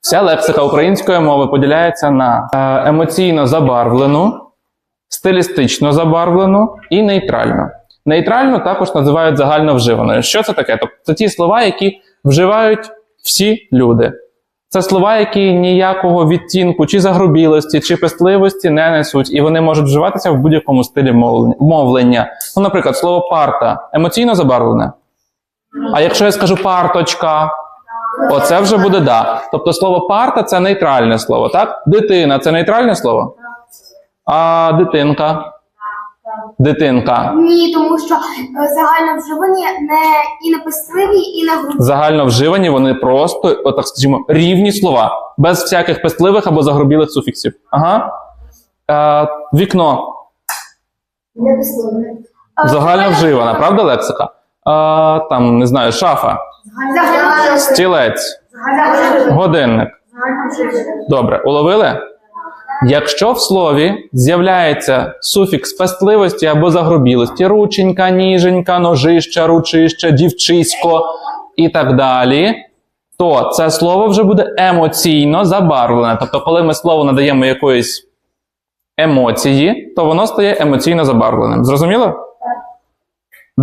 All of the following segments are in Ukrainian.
Вся лексика української мови поділяється на е, емоційно забарвлену, стилістично забарвлену і нейтральну. Нейтральну також називають загально вживаною. Що це таке? Тобто це ті слова, які вживають всі люди. Це слова, які ніякого відтінку чи загрубілості, чи пестливості не несуть, і вони можуть вживатися в будь-якому стилі мовлення. Ну, наприклад, слово парта емоційно забарвлене. А якщо я скажу парточка, оце вже буде да. Тобто слово парта це нейтральне слово, так? Дитина це нейтральне слово? А дитинка? Дитинка. Ні, тому що е, загально вживані не і не пестливі, і не грубі. Загально вживані вони просто, отак скажімо, рівні слова, без всяких пестливих або загрубілих суфіксів. Ага. Е, вікно Не пестливі. загально вживана, правда, лексика? Е, там, не знаю, шафа, стілець, годинник. Добре, уловили? Якщо в слові з'являється суфікс пестливості або загрубілості, рученька, ніженька, ножища, ручище, дівчисько і так далі, то це слово вже буде емоційно забарвлене. Тобто, коли ми слову надаємо якоїсь емоції, то воно стає емоційно забарвленим. Зрозуміло?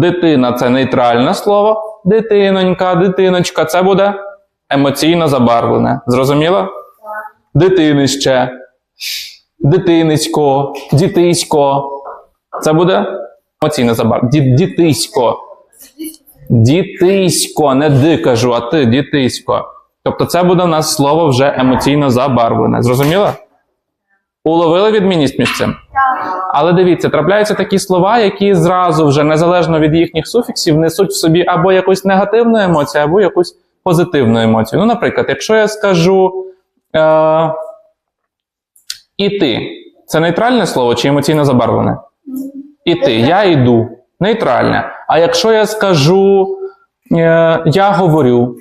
Дитина це нейтральне слово, дитинонька, дитиночка це буде емоційно забарвлене. Зрозуміло? Дитинище, дитинисько, дітисько. Це буде емоційно забарвлене. Ді- Дітисько. Дітисько, не ди кажу, а ти дітисько. Тобто це буде у нас слово вже емоційно забарвлене. Зрозуміло? Уловили відмінність між цим? Але дивіться, трапляються такі слова, які зразу вже незалежно від їхніх суфіксів несуть в собі або якусь негативну емоцію, або якусь позитивну емоцію. Ну, наприклад, якщо я скажу е- іти, це нейтральне слово чи емоційно забарвлене? Іти, я йду. Нейтральне. А якщо я скажу е- я говорю,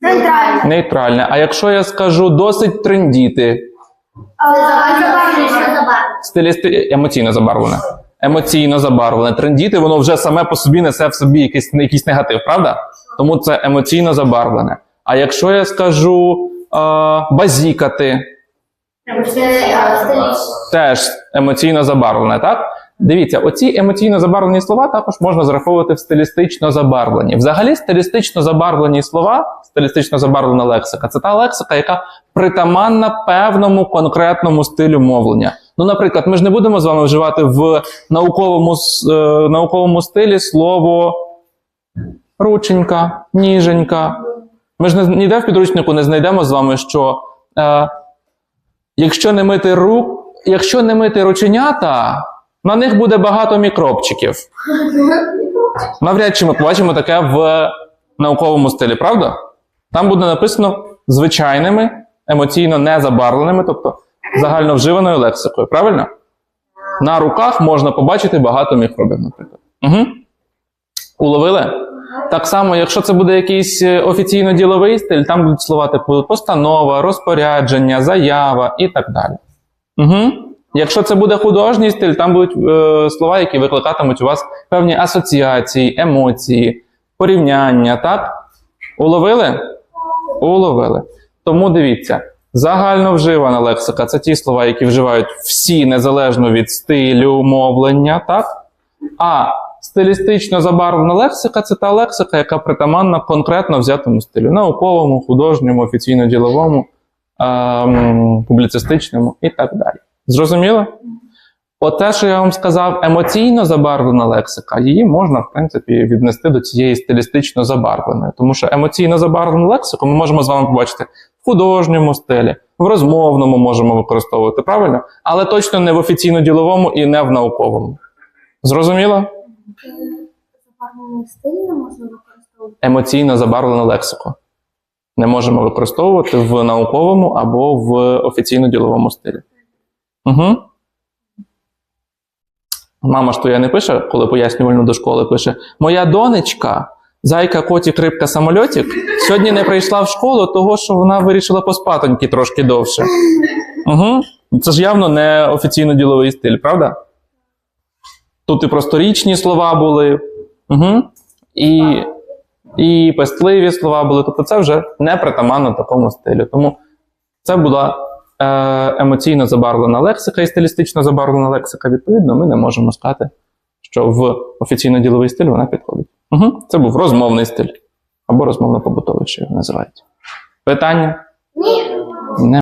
Нейтрально. нейтральне. А якщо я скажу досить трендіти, стилісти емоційно забарвлене. Емоційно забарвлене. Трендіти, воно вже саме по собі несе в собі якийсь, якийсь негатив, правда? Тому це емоційно забарвлене. А якщо я скажу е, базікати, теж емоційно забарвлене, так? Дивіться, оці емоційно забарвлені слова також можна зараховувати в стилістично забарвлені. Взагалі, стилістично забарвлені слова, стилістично забарвлена лексика це та лексика, яка притаманна певному конкретному стилю мовлення. Ну, наприклад, ми ж не будемо з вами вживати в науковому, е, науковому стилі слово рученька, ніженька. Ми ж не- ніде в підручнику не знайдемо з вами, що е, якщо не мити рук, якщо не мити рученята, на них буде багато мікробчиків. Навряд чи ми побачимо таке в науковому стилі, правда? Там буде написано звичайними, емоційно незабарвленими, тобто загально вживаною лексикою, правильно? На руках можна побачити багато мікробів, наприклад. Угу. Уловили? Так само, якщо це буде якийсь е, офіційно-діловий стиль, там будуть слова типу постанова, розпорядження, заява і так далі. Угу. Якщо це буде художній стиль, там будуть е, слова, які викликатимуть у вас певні асоціації, емоції, порівняння, так? Уловили? Уловили. Тому дивіться, загально вживана лексика це ті слова, які вживають всі незалежно від стилю мовлення, так? А стилістично забарвлена лексика це та лексика, яка притаманна конкретно взятому стилю: науковому, художньому, офіційно-діловому, ем, публіцистичному і так далі. Зрозуміло? Оте, що я вам сказав, емоційно забарвлена лексика, її можна, в принципі, віднести до цієї стилістично забарвленої. Тому що емоційно забарвлену лексику ми можемо з вами побачити в художньому стилі, в розмовному можемо використовувати, правильно? Але точно не в офіційно-діловому і не в науковому. Зрозуміло? Емоційно забарвлену лексику. Не можемо використовувати в науковому або в офіційно-діловому стилі. Угу. Мама ж я не пише, коли пояснювально до школи пише: Моя донечка, зайка, котик, рибка, самольотик, сьогодні не прийшла в школу, того що вона вирішила поспатоньки трошки довше. Угу. Це ж явно не офіційно-діловий стиль, правда? Тут і просторічні слова були, угу. і, і пестливі слова були. Тобто це вже не притаманно такому стилю. Тому Це була емоційно забарвлена лексика і стилістично забарвлена лексика. Відповідно, ми не можемо сказати, що в офіційно-діловий стиль вона підходить. Угу. Це був розмовний стиль або розмовно-побутовий, що його називають. Питання? Ні.